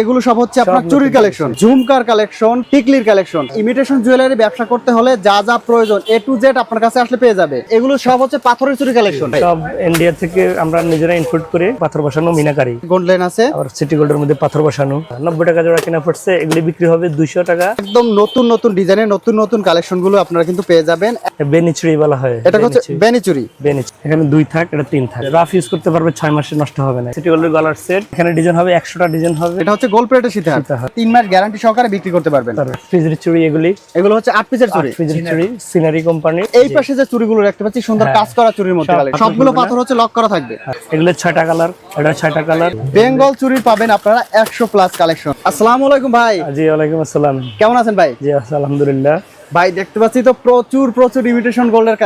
এগুলো সব হচ্ছে আপনার চুরির কালেকশন ঝুমকার কালেকশন টিকলির কালেকশন। ইমিটেশন জুয়েলারি ব্যবসা করতে হলে যা যা প্রয়োজন এ টু জেড আপনার কাছে আসলে পেয়ে যাবে। এগুলো সব হচ্ছে পাথরের চুরি কালেকশন। সব ইন্ডিয়া থেকে আমরা নিজেরা ইনপুট করে পাথর বসানো মিনাকারি। গোল্ডেন আছে। আবার সিটি গোল্ডের মধ্যে পাথর বসানো। নব্বই টাকা জোড়া কেনা পড়ছে এগুলি বিক্রি হবে দুইশো টাকা। একদম নতুন নতুন ডিজাইনের নতুন নতুন কালেকশনগুলো আপনারা কিন্তু পেয়ে যাবেন। বেনিচুরি বলা হয় এটা হচ্ছে বেনিচুরি। বেনিচ এখানে দুই থাক এটা তিন থাক। রাফ ইউজ করতে পারবে ছয় মাসে নষ্ট হবে না। সিটি গোল্ডের গলার সেট এখানে ডিজাইন হবে একশোটা ডিজাইন হবে। এটা হচ্ছে গোল প্লেটের সিতা তিন মাস গ্যারান্টি সহকারে বিক্রি করতে পারবেন। ফ্রিজের চুড়ি এগুলি। এগুলো হচ্ছে আট পিসের চুরি ফ্রিজের চুড়ি সিনারি কোম্পানি এই পাশে যে চুরিগুলো দেখতে পাচ্ছি সুন্দর কাজ করা চুরির মধ্যে সব সবগুলো গুলো পাথর হচ্ছে লক করা থাকবে। এগুলো ছয়টা কালার এটা ছয়টা কালার বেঙ্গল চুরি পাবেন আপনারা একশো প্লাস কালেকশন আসসালামু আলাইকুম ভাই। জি ওয়ালাইকুম আসসালাম। কেমন আছেন ভাই? জি আলহামদুলিল্লাহ। ভাই দেখতে পাচ্ছি তো প্রচুর প্রচুর ইমিটেশন গোল্ডের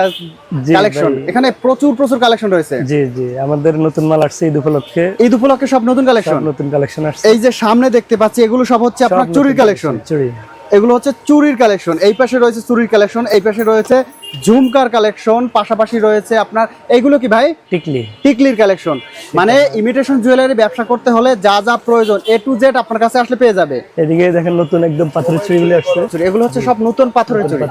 কালেকশন এখানে প্রচুর প্রচুর কালেকশন রয়েছে। জি জি আমাদের নতুন মাল আসছে ঈদ উপলক্ষে। ঈদ উপলক্ষে সব নতুন কালেকশন নতুন কালেকশন আসছে। এই যে সামনে দেখতে পাচ্ছি এগুলো সব হচ্ছে আপনার চুরির কালেকশন চুড়ি এগুলো হচ্ছে চুরির কালেকশন এই পাশে রয়েছে চুরির কালেকশন এই পাশে রয়েছে ঝুমকার কালেকশন পাশাপাশি রয়েছে আপনার এইগুলো কি ভাই? টিকলি। টিকলির কালেকশন মানে ইমিটেশন জুয়েলারি ব্যবসা করতে হলে যা যা প্রয়োজন এ টু জেড আপনার কাছে আসলে পেয়ে যাবে। এদিকে দেখেন নতুন একদম পাথরের চুড়িগুলি আসছে। এগুলো হচ্ছে সব নতুন পাথরের চুড়ি।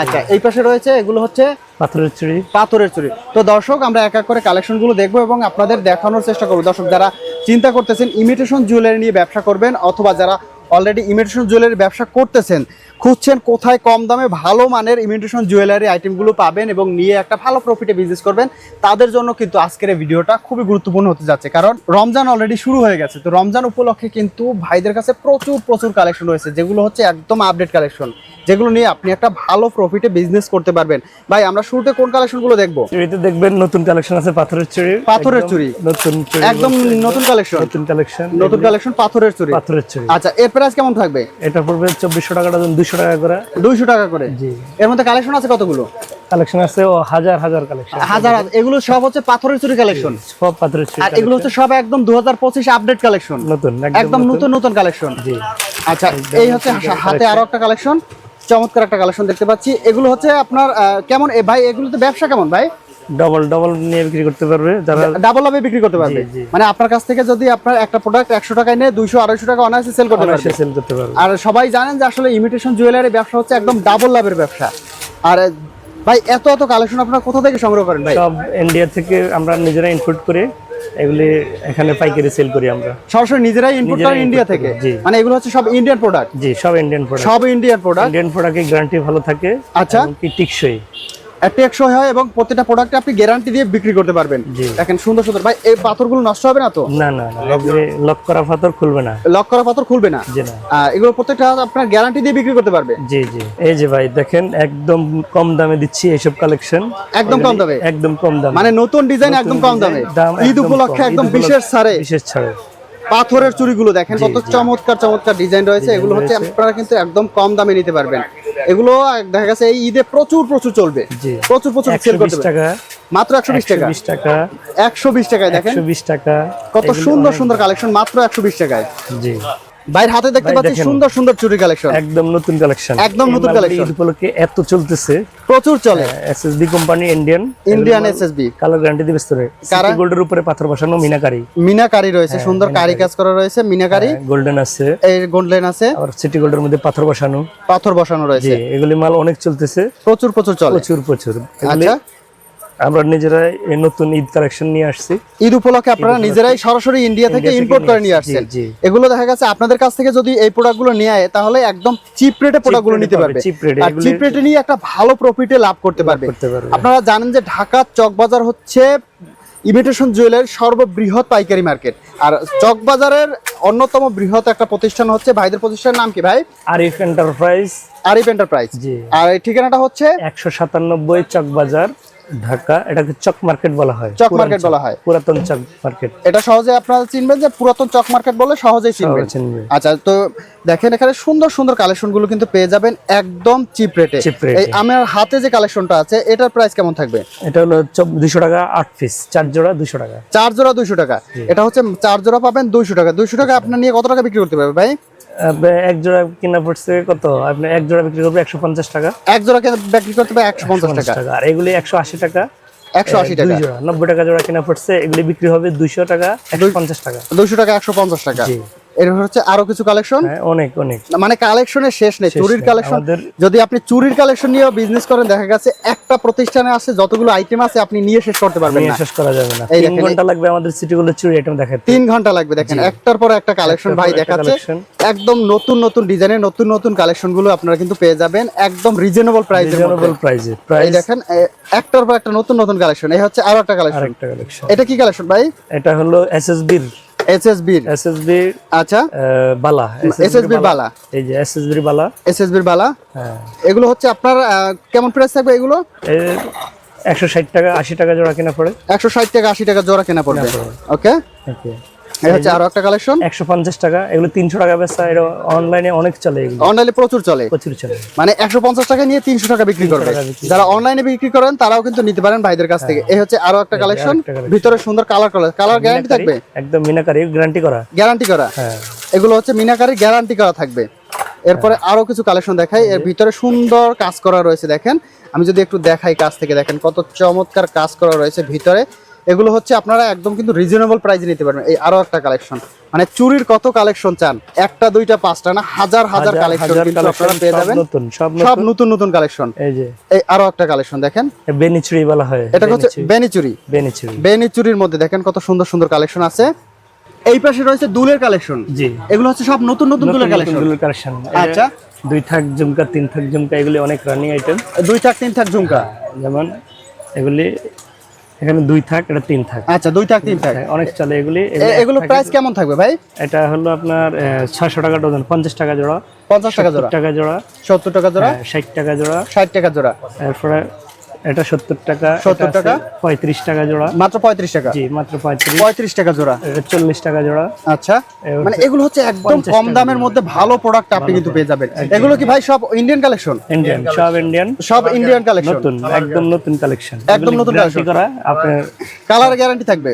আচ্ছা এই পাশে রয়েছে এগুলো হচ্ছে পাথরের চুড়ি। পাথরের চুরি তো দর্শক আমরা এক এক করে কালেকশনগুলো দেখব এবং আপনাদের দেখানোর চেষ্টা করব। দর্শক যারা চিন্তা করতেছেন ইমিটেশন জুয়েলারি নিয়ে ব্যবসা করবেন অথবা যারা অলরেডি ইমিটেশন জুয়েলারি ব্যবসা করতেছেন খুঁজছেন কোথায় কম দামে ভালো মানের ইমিটেশন জুয়েলারি আইটেমগুলো পাবেন এবং নিয়ে একটা ভালো প্রফিটে বিজনেস করবেন। তাদের জন্য কিন্তু আজকের এই ভিডিওটা খুবই গুরুত্বপূর্ণ হতে যাচ্ছে। কারণ রমজান অলরেডি শুরু হয়ে গেছে। তো রমজান উপলক্ষে কিন্তু ভাইদের কাছে প্রচুর প্রচুর কালেকশন রয়েছে যেগুলো হচ্ছে একদম আপডেট কালেকশন যেগুলো নিয়ে আপনি একটা ভালো প্রফিটে বিজনেস করতে পারবেন। ভাই আমরা শুরুতে কোন কালেকশনগুলো দেখব? দেখবেন নতুন কালেকশন আছে পাথরের চুড়ি পাথরের চুড়ি। নতুন একদম নতুন কালেকশন নতুন কালেকশন নতুন কালেকশন পাথরের চুরি। পাথরের চুড়ি আচ্ছা এর প্রাইস কেমন থাকবে? এটা পড়বে চব্বিশশো টাকা ডজন দুশো টাকা করে। দুইশো টাকা করে। জি। এর মধ্যে কালেকশন আছে কতগুলো? কালেকশন আছে ও হাজার হাজার কালেকশন হাজার হাজার- এগুলো সব হচ্ছে পাথরের চুরি কালেকশন সব পাথরের চুড়ি আর এগুলো হচ্ছে সব একদম দু হাজার পঁচিশ আপডেট কালেকশন নতুন একদম নতুন। নতুন কালেকশন জি। আচ্ছা এই হচ্ছে হাতে আরও একটা কালেকশন চমৎকার একটা কালেকশন দেখতে পাচ্ছি। এগুলো হচ্ছে আপনার কেমন? ভাই এগুলো তো ব্যবসা কেমন ভাই? ডবল ডবল নিয়ে বিক্রি করতে পারবে যারা ডাবল বিক্রি করতে পারবে। মানে আপনার কাছ থেকে যদি আপনার একটা প্রোডাক্ট একশো টাকায় নিয়ে দুইশো আড়াইশো টাকা অনায়াসে সেল করতে পারবে। সেল করতে পারবে। আর সবাই জানেন যে আসলে ইমিটেশন জুয়েলারি ব্যবসা হচ্ছে একদম ডাবল লাভের ব্যবসা। আর ভাই এত এত কালেকশন আপনারা কোথা থেকে সংগ্রহ করেন ভাই? সব ইন্ডিয়া থেকে আমরা নিজেরা ইনপুট করে এগুলি এখানে পাইকারি সেল করি আমরা। সরাসরি নিজেরাই ইনপুট করেন ইন্ডিয়া থেকে? মানে এগুলো হচ্ছে সব ইন্ডিয়ান প্রোডাক্ট জি সব ইন্ডিয়ান প্রোডাক্ট সব ইন্ডিয়ান প্রোডাক্ট ইন্ডিয়ান প্রোডাক্টের গ্যারান্টি ভালো থাকে আচ্ছা। কি টিকসই। টেকসই হয় এবং প্রত্যেকটা প্রোডাক্টে আপনি গ্যারান্টি দিয়ে বিক্রি করতে পারবেন। দেখেন সুন্দর সুন্দর। ভাই এই পাথরগুলো নষ্ট হবে না তো? না না না। লক করা পাথর খুলবে না। লক করা পাথর খুলবে না? জি না। এগুলো প্রত্যেকটা আপনার গ্যারান্টি দিয়ে বিক্রি করতে পারবে? জি জি। এই যে ভাই দেখেন একদম কম দামে দিচ্ছি এইসব কালেকশন একদম কম দামে? একদম কম দামে। মানে নতুন ডিজাইন একদম কম দামে? ঈদ একদম উপলক্ষে একদম বিশেষ ছাড়ে। বিশেষ ছাড়ে। পাথরের চুড়িগুলো দেখেন কত চমৎকার চমৎকার ডিজাইন রয়েছে। এগুলো হচ্ছে আপনারা কিন্তু একদম কম দামে নিতে পারবেন। এগুলো দেখা গেছে এই ঈদে প্রচুর প্রচুর চলবে। প্রচুর প্রচুর সেল করতে টাকা। মাত্র একশো বিশ টাকা। বিশ টাকা। একশো বিশ টাকায় দেখেন। একশো বিশ টাকা। কত সুন্দর সুন্দর কালেকশন মাত্র একশো বিশ টাকায়। জি। বাইরে হাতে দেখতে পাচ্ছি সুন্দর সুন্দর চুরি কালেকশন। একদম নতুন কালেকশন। একদম নতুন। ঈদ উপলক্ষে এত চলতেছে। প্রচুর চলে। SSD company Indian Indian SSB colour guarantee দিবে স্তরে কারা? গোল্ডের উপরে পাথর বসানো মিনাকারি। মিনাকারি রয়েছে সুন্দর কারি কাজ করা রয়েছে মিনাকারি। গোল্ডেন আছে। এই গোল্ডেন আছে। আবার সিটি গোল্ডের মধ্যে পাথর বসানো। পাথর বসানো রয়েছে। এগুলি মাল অনেক চলতেছে। প্রচুর প্রচুর চলে। প্রচুর প্রচুর। আচ্ছা। আমরা নিজেরাই এই নতুন ঈদ কালেকশন নিয়ে আসছি। ঈদ উপলক্ষে আপনারা নিজেরাই সরাসরি ইন্ডিয়া থেকে ইম্পোর্ট করে নিয়ে আসছেন। এগুলো দেখা গেছে আপনাদের কাছ থেকে যদি এই প্রোডাক্টগুলো নিয়ে আয় তাহলে একদম চিপ রেটে প্রোডাক্টগুলো নিতে পারবে। cheap rate, আর চিপ রেটে নিয়ে একটা ভালো প্রফিটে লাভ করতে পারবে। আপনারা জানেন যে ঢাকার চকবাজার হচ্ছে ইমিটেশন জুয়েলারি সর্ববৃহৎ পাইকারি মার্কেট আর চকবাজারের অন্যতম বৃহৎ একটা প্রতিষ্ঠান হচ্ছে ভাইদের প্রতিষ্ঠানের নাম কি ভাই? আরিফ এন্টারপ্রাইজ আরিফ এন্টারপ্রাইজ জি। আর এই ঠিকানাটা হচ্ছে? একশো সাতানব্বই চক বাজার ঢাকা এটাকে চক মার্কেট বলা হয়। চক মার্কেট বলা হয়। পুরাতন চক মার্কেট। এটা সহজে আপনারা চিনবেন যে পুরাতন চক মার্কেট বলে সহজেই চিনবেন। আচ্ছা তো দেখেন এখানে সুন্দর সুন্দর কালেকশনগুলো কিন্তু পেয়ে যাবেন একদম চিপ রেটে। এই আমার হাতে যে কালেকশনটা আছে এটার প্রাইস কেমন থাকবে? এটা হলো দুশো টাকা আট পিস চার জোড়া দুশো টাকা। চার জোড়া দুইশো টাকা। এটা হচ্ছে চার জোড়া পাবেন দুইশো টাকা। দুইশো টাকা আপনার নিয়ে কত টাকা বিক্রি করতে পারবে ভাই? এক জোড়া কিনা পড়ছে কত? আপনি এক জোড়া বিক্রি করবে একশো পঞ্চাশ টাকা। এক জোড়া বিক্রি করতে হবে একশো পঞ্চাশ টাকা। আর এগুলি একশো আশি টাকা। একশো আশি টাকা। জোড়া নব্বই টাকা জোড়া কিনা পড়ছে এগুলি বিক্রি হবে দুইশো টাকা একশো পঞ্চাশ টাকা। দুইশো টাকা একশো পঞ্চাশ টাকা। এর হচ্ছে আরও কিছু কালেকশন হ্যাঁ অনেক অনেক। মানে কালেকশনের শেষ নেই চুরির কালেকশন যদি আপনি চুরির কালেকশন নিয়েও বিজনেস করেন দেখা গেছে একটা প্রতিষ্ঠানে যতগুলো আইটেম আছে আপনি নিয়ে শেষ করতে পারবেন না। শেষ করা যাবে না। এই তিন ঘণ্টা লাগবে আমাদের সিটি চুরি আইটেম দেখাতে। তিন ঘণ্টা লাগবে দেখেন একটার পর একটা কালেকশন ভাই দেখাচ্ছে। একদম নতুন নতুন ডিজাইনের নতুন নতুন কালেকশনগুলো আপনারা কিন্তু পেয়ে যাবেন একদম রিজনেবল প্রাইসের রিজনেবল প্রাইসে প্রাইস দেখেন একটার পর একটা নতুন নতুন কালেকশন এই হচ্ছে আরও একটা কালেকশন কালেকশন এটা কি কালেকশন ভাই? এটা হলো এসএসবির এসএসবি এসএসবি আচ্ছা। বালা। র বালা। এই যে এসএসবির বালা। এসএসবি বালা? হ্যাঁ। এগুলো হচ্ছে আপনার কেমন প্রাইস থাকবে এগুলো? একশো ষাট টাকা আশি টাকা জোড়া কেনা পড়ে। একশো ষাট টাকা আশি টাকা জোড়া কেনা পড়বে। ওকে হচ্ছে আরও একটা কালেকশন একশো পঞ্চাশ টাকা। এগুলো তিনশো টাকা বেচা এটা অনলাইনে অনেক চলে এগুলো। অনলাইনে প্রচুর চলে? প্রচুর চলে। মানে একশো পঞ্চাশ টাকা নিয়ে তিনশো টাকা বিক্রি করবে। যারা অনলাইনে বিক্রি করেন তারাও কিন্তু নিতে পারেন ভাইদের কাছ থেকে। এই হচ্ছে আরও একটা কালেকশন ভিতরে সুন্দর কালার কালার কালার গ্যারান্টি থাকবে? একদম মিনাকারি গ্যারান্টি করা। গ্যারান্টি করা। হ্যাঁ। এগুলো হচ্ছে মিনাকারি গ্যারান্টি করা থাকবে। এরপরে আরও কিছু কালেকশন দেখাই। এর ভিতরে সুন্দর কাজ করা রয়েছে দেখেন। আমি যদি একটু দেখাই কাজ থেকে দেখেন কত চমৎকার কাজ করা রয়েছে ভিতরে। এগুলো হচ্ছে আপনারা একদম কিন্তু রিজনেবল প্রাইসে নিতে পারবেন। এই আরও একটা কালেকশন মানে চুরির কত কালেকশন চান? একটা দুইটা পাঁচটা না? হাজার হাজার কালেকশন কিন্তু আপনারা পেয়ে যাবেন। নতুন সব নতুন। নতুন কালেকশন এই যে। এই আরও একটা কালেকশন দেখেন। বেনিচুরি বলা হয় এটা হচ্ছে বেনিচুরি বেনিচুরি বেনিচুরির মধ্যে দেখেন কত সুন্দর সুন্দর কালেকশন আছে। এই পাশে রয়েছে দুলের কালেকশন জি। এগুলো হচ্ছে সব নতুন নতুন দুলের কালেকশন দুলের কালেকশন আচ্ছা। দুই থাক ঝুমকা তিন থাক ঝুমকা এগুলি অনেক রানিং আইটেম দুই থাক তিন থাক ঝুমকা। যেমন এগুলি এখানে দুই থাক এটা তিন থাক। আচ্ছা দুই থাক তিন থাক। হ্যাঁ, অনেক চলে এগুলি। এগুলো প্রাইস কেমন থাকবে ভাই? এটা হলো আপনার ছয়শো টাকা ডজন পঞ্চাশ টাকা জোড়া। পঞ্চাশ টাকা জোড়া। টাকা জোড়া। সত্তর টাকা জোড়া। হ্যাঁ, ষাট টাকা জোড়া। ষাট টাকা জোড়া। তারপরে এটা সত্তর টাকা 70 এটা টাকা? পঁয়ত্রিশ টাকা জোড়া। মাত্র পঁয়ত্রিশ টাকা? জি মাত্র পঁয়ত্রিশ। পঁয়ত্রিশ টাকা জোড়া? এটা চল্লিশ টাকা জোড়া। আচ্ছা। এগুলো মানে এগুলো হচ্ছে একদম কম দামের মধ্যে ভালো প্রোডাক্ট আপনি কিন্তু পেয়ে যাবেন। এগুলো কি ভাই সব ইন্ডিয়ান কালেকশন ইন্ডিয়ান সব ইন্ডিয়ান সব ইন্ডিয়ান কালেকশন নতুন একদম নতুন কালেকশন একদম নতুন collection। করা আপনার কালার গ্যারান্টি থাকবে।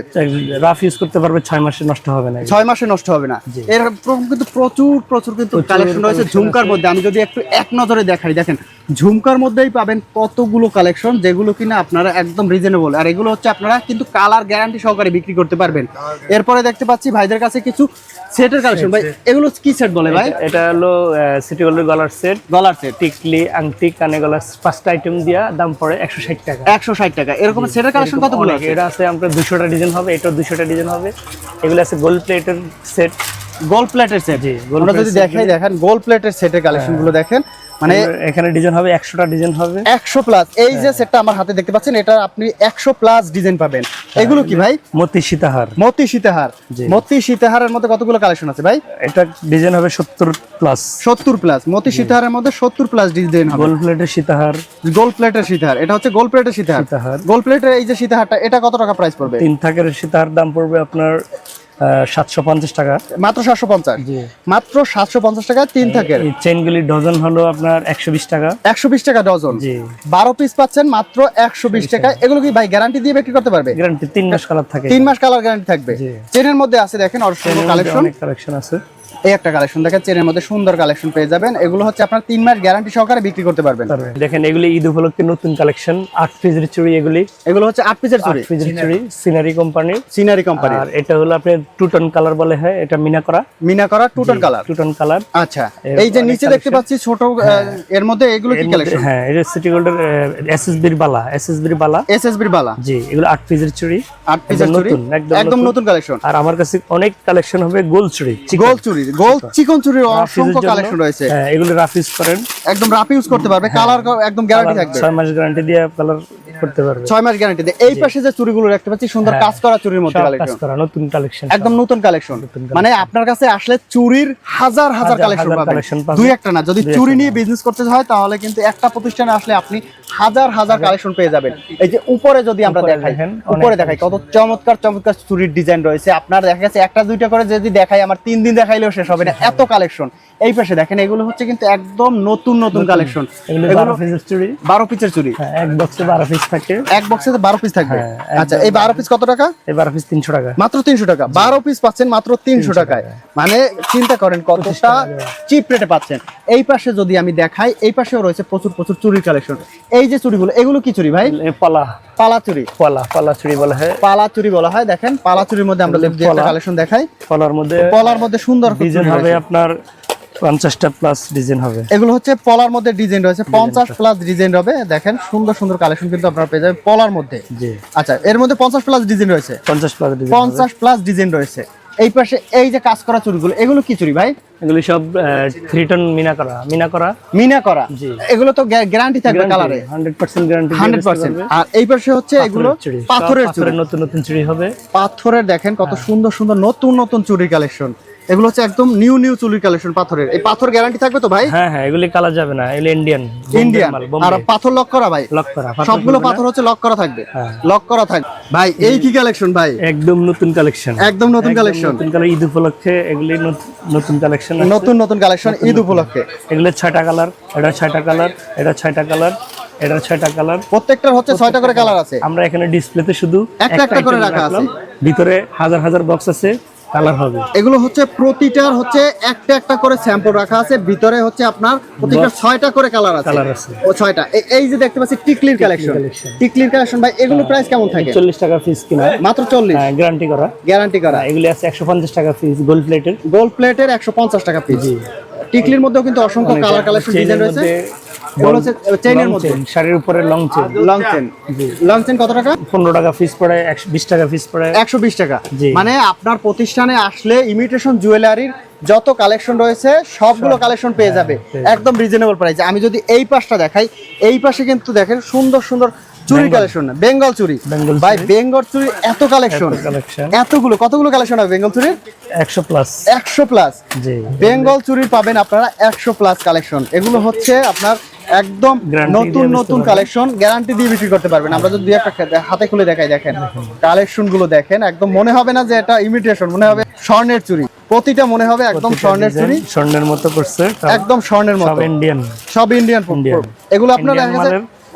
রাফ ইউজ করতে পারবে ছয় মাসে নষ্ট হবে না। ছয় মাসে নষ্ট হবে না। এর কিন্তু প্রচুর প্রচুর কিন্তু কালেকশন রয়েছে ঝুমকার মধ্যে। আমি যদি একটু এক নজরে দেখাই দেখেন ঝুমকার মধ্যেই পাবেন কতগুলো কালেকশন যেগুলো কিনা আপনারা একদম রিজনেবল আর এগুলো হচ্ছে আপনারা কিন্তু কালার গ্যারান্টি সহকারে বিক্রি করতে পারবেন। এরপরে দেখতে পাচ্ছি ভাইদের কাছে কিছু সেটের কালেকশন ভাই এগুলো কি সেট বলে ভাই? এটা হলো সিটি গোল্ডের গলার সেট গলার সেট টিকলি আংটি কানে গলার পাঁচটা আইটেম দিয়া দাম পড়ে একশো ষাট টাকা। একশো ষাট টাকা। এরকম সেটের কালেকশন কত বলে এটা আছে আপনার দুশোটা ডিজাইন হবে এটা দুশোটা ডিজাইন হবে। এগুলো আছে গোল্ড প্লেটের সেট গোল্ড প্লেটের সেট জি, আমরা যদি দেখাই দেখেন গোল্ড প্লেটের সেটের কালেকশনগুলো দেখেন। মানে এখানে ডিজাইন হবে একশোটা ডিজাইন হবে। একশো প্লাস এই যে সেটটা আমার হাতে দেখতে পাচ্ছেন এটা আপনি একশো প্লাস ডিজাইন পাবেন। এগুলো কি ভাই? মতি সীতাহার। মতি সীতাহার। মতি সীতাহারের মধ্যে কতগুলো কালেকশন আছে ভাই? এটা ডিজাইন হবে সত্তর প্লাস সত্তর প্লাস মতি সীতাহারের মধ্যে সত্তর প্লাস ডিজাইন হবে। গোল্ড প্লেটের সীতাহার। গোল্ড প্লেটের সীতাহার। এটা হচ্ছে গোল্ড প্লেটের সীতাহার। গোল্ড প্লেটের এই যে সীতাহারটা এটা কত টাকা প্রাইস পড়বে? তিন থাকের সীতাহার দাম পড়বে আপনার সাতশো পঞ্চাশ টাকা। মাত্র সাতশো পঞ্চাশ? মাত্র সাতশো পঞ্চাশ টাকায় তিন থাকে এই চেনগুলি ডজন হলো আপনার একশো বিশ টাকা। একশো বিশ টাকা ডজন বারো পিস পাচ্ছেন মাত্র একশো বিশ টাকা। এগুলো কি ভাই গ্যারান্টি দিয়ে বিক্রি করতে পারবে? গ্যারান্টি তিন মাস কালার থাকে। তিন মাস কালার গ্যারান্টি থাকবে। চেনের মধ্যে আছে দেখেন অর কালেকশন অনেক কালেকশন আছে। এই একটা কালেকশন দেখেন চেনের মধ্যে সুন্দর কালেকশন পেয়ে যাবেন। এগুলো হচ্ছে আপনার তিন মাস গ্যারান্টি সহকারে বিক্রি করতে পারবেন। দেখেন এগুলি ঈদ উপলক্ষে নতুন কালেকশন আট পিসের চুড়ি এগুলি। এগুলো হচ্ছে আট পিসের চুরি পিসের চুড়ি সিনারি কোম্পানির সিনারি কোম্পানি আর এটা হলো আপনি টুটন কালার বলে হয় এটা মিনা করা। মিনা করা টুটন কালার টুটন কালার আচ্ছা এই যে নিচে দেখতে পাচ্ছি ছোট এর মধ্যে এগুলো কি কালেকশন হ্যাঁ এটা সিটি গোল্ডের এসএসবির বালা এসএসবির বালা। এসএসবির বালা। জি এগুলো আট পিসের চুড়ি। আট পিসের নতুন, একদম নতুন। কালেকশন আর আমার কাছে অনেক কালেকশন হবে গোল চুড়ি গোল চুরি গোল চিকন চুরির অসংখ্য কালেকশন রয়েছে। হ্যাঁ এগুলো রাফ ইউজ করেন। একদম রাফ ইউজ করতে পারবে কালার একদম গ্যারান্টি থাকবে। ছয় মাস গ্যারান্টি দিয়ে কালার করতে পারবে। মাস গ্যারান্টি দেয়। এই পাশে যে পাচ্ছি সুন্দর কাজ করা মধ্যে সব কাজ করা নতুন কালেকশন একদম নতুন কালেকশন মানে আপনার কাছে আসলে হাজার হাজার কালেকশন পাবেন। দুই একটা না যদি চুরি নিয়ে বিজনেস করতে হয় তাহলে কিন্তু একটা প্রতিষ্ঠানে আসলে আপনি হাজার হাজার কালেকশন পেয়ে যাবেন। এই যে উপরে যদি আমরা দেখাই উপরে দেখাই কত চমৎকার চমৎকার চুরির ডিজাইন রয়েছে। আপনার দেখা গেছে একটা দুইটা করে যদি দেখাই আমার তিন দিন দেখাইলেও শেষ হবে না। এত কালেকশন এই পাশে দেখেন এগুলো হচ্ছে কিন্তু একদম নতুন নতুন কালেকশন এগুলো বারো পিসের চুড়ি। হ্যাঁ এক বক্সে বারো পিস থাকে এক বক্সে বারো পিস থাকবে। হ্যাঁ, আচ্ছা এই বারো পিস কত টাকা? এই বারো পিস তিনশো টাকা। মাত্র তিনশো টাকা। বারো পিস পাচ্ছেন মাত্র তিনশো টাকায়। মানে চিন্তা করেন কতটা চিপ রেটে পাচ্ছেন। এই পাশে যদি আমি দেখাই এই পাশেও রয়েছে প্রচুর প্রচুর চুরির কালেকশন এই যে চুড়িগুলো এগুলো কি চুরি ভাই? পালা। পালা চুরি পালা পালা চুরি বলা হয়। পালা চুরি বলা হয় দেখেন। পালা চুরির মধ্যে আমরা কালেকশন দেখাই পলার মধ্যে পলার মধ্যে সুন্দর ডিজাইন হবে আপনার পঞ্চাশটা প্লাস ডিজাইন হবে। এগুলো হচ্ছে পলার মধ্যে ডিজাইন রয়েছে। পঞ্চাশ প্লাস ডিজাইন হবে দেখেন সুন্দর সুন্দর কালেকশন কিন্তু আপনারা পেয়ে যাবেন পলার মধ্যে। আচ্ছা এর মধ্যে পঞ্চাশ প্লাস ডিজাইন রয়েছে। পঞ্চাশ প্লাস পঞ্চাশ প্লাস ডিজাইন রয়েছে। এই পাশে এই যে কাজ করা চুড়িগুলো এগুলো কি চুড়ি ভাই? এগুলি সব থ্রি টন মিনা করা মিনা করা। মিনা করা। এগুলো তো গ্যারান্টি থাকবে কালারে hundred percent guarantee hundred percent আর এই পাশে হচ্ছে এগুলো পাথরের চুড়ি নতুন নতুন চুড়ি হবে। পাথরের দেখেন কত হ্যাঁ। সুন্দর সুন্দর নতুন নতুন চুরির কালেকশন এগুলো হচ্ছে একদম নিউ নিউ চুরির কালেকশন পাথরের। এই পাথর গ্যারান্টি থাকবে তো ভাই? হ্যাঁ হ্যাঁ এগুলি কালা যাবে না এগুলি ইন্ডিয়ান ইন্ডিয়ান আর পাথর লক করা ভাই? লক করা সবগুলো পাথর হচ্ছে লক করা থাকবে। হ্যাঁ। লক করা থাকবে। ভাই এই কি কালেকশন ভাই? একদম নতুন কালেকশন একদম নতুন কালেকশন নতুন কালার ঈদ উপলক্ষে এগুলি নতুন কালেকশন নতুন নতুন কালেকশন ঈদ উপলক্ষে। এগুলো ছয়টা কালার এটা ছয়টা কালার এটা ছয়টা কালার এটা ছয়টা কালার প্রত্যেকটার হচ্ছে ছয়টা করে কালার আছে। আমরা এখানে ডিসপ্লেতে শুধু একটা একটা করে রাখা আছে। ভিতরে হাজার হাজার বক্স আছে। কালার হবে। এগুলো হচ্ছে প্রতিটার হচ্ছে একটা একটা করে স্যাম্পল রাখা আছে ভিতরে হচ্ছে আপনার প্রতিটা ছয়টা করে কালার আছে। কালার আছে। ও ছয়টা। এই- যে দেখতে পাচ্ছি টিকলির কালেকশন টিকলির কালেকশন ভাই এগুলো প্রাইস কেমন থাকে? চল্লিশ টাকা পিস কিনা। মাত্র চল্লিশ। গ্যারান্টি করা। গ্যারান্টি করা। এগুলি আছে একশো পঞ্চাশ টাকা পিস গোল্ড প্লেটের গোল্ড প্লেটের একশো পঞ্চাশ টাকা পিস টিকলির মধ্যেও কিন্তু অসংখ্য কালার কালেকশন ডিজাইন রয়েছে। এগুলো মধ্যে। শাড়ির উপরে long chain long chain long chain কত টাকা? পনেরো টাকা পড়ে একশো বিশ টাকা পিস পড়ে। একশো বিশ টাকা। মানে আপনার প্রতিষ্ঠানে আসলে ইমিটেশন জুয়েলারির যত কালেকশন রয়েছে সবগুলো কালেকশন পেয়ে যাবে। একদম রিজনেবল প্রাইসে আমি যদি এই পাশটা দেখাই এই পাশে কিন্তু দেখেন সুন্দর সুন্দর চুরি কালেকশন বেঙ্গল চুরি। বেঙ্গল ভাই বেঙ্গল চুরি এত কালেকশন কালেকশন এতগুলো কতগুলো কালেকশন হবে বেঙ্গল চুরির? একশো প্লাস একশো প্লাস জি। বেঙ্গল চুরির পাবেন আপনারা একশো প্লাস কালেকশন এগুলো হচ্ছে আপনার একদম নতুন নতুন কালেকশন গ্যারান্টি দিয়ে বিক্রি করতে পারবেন। আমরা যদি দুই একটা হাতে খুলে দেখাই দেখেন। কালেকশনগুলো দেখেন একদম মনে হবে না যে এটা ইমিটেশন মনে হবে স্বর্ণের চুরি। প্রতিটা মনে হবে একদম স্বর্ণের চুরি। স্বর্ণের মতো করছে একদম স্বর্ণের মতো। ইন্ডিয়ান সব ইন্ডিয়ান। এগুলো আপনার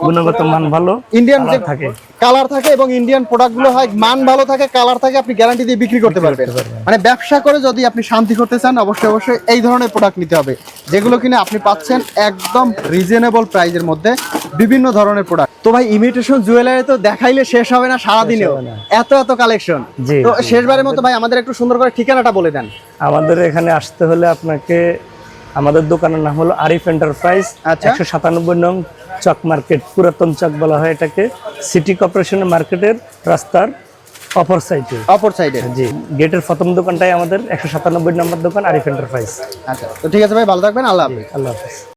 গুণগত মান ভালো ইন্ডিয়ান থাকে। কালার থাকে এবং ইন্ডিয়ান প্রোডাক্টগুলো হয় মান ভালো থাকে কালার থাকে আপনি গ্যারান্টি দিয়ে বিক্রি করতে পারবেন। মানে ব্যবসা করে যদি আপনি শান্তি করতে চান অবশ্যই অবশ্যই এই ধরনের প্রোডাক্ট নিতে হবে। যেগুলো কিনে আপনি পাচ্ছেন একদম রিজনেবল প্রাইজের মধ্যে বিভিন্ন ধরনের প্রোডাক্ট তো ভাই ইমিটেশন জুয়েলারি তো দেখাইলে শেষ হবে না সারাদিনেও। এত এত কালেকশন তো শেষবারের মতো ভাই আমাদের একটু সুন্দর করে ঠিকানাটা বলে দেন। আমাদের এখানে আসতে হলে আপনাকে আমাদের দোকানের নাম হলো আরিফ এন্টারপ্রাইজ আচ্ছা। একশো সাতানব্বই নং চক মার্কেট পুরাতন চক বলা হয় এটাকে। সিটি কর্পোরেশনের মার্কেটের রাস্তার অপর সাইডে অপর সাইডে জি। গেটের প্রথম দোকানটাই আমাদের একশো সাতানব্বই নম্বর দোকান আরিফ এন্টারপ্রাইজ আচ্ছা তো ঠিক আছে ভাই ভালো থাকবেন আল্লাহ হাফেজ। আল্লাহ হাফিজ।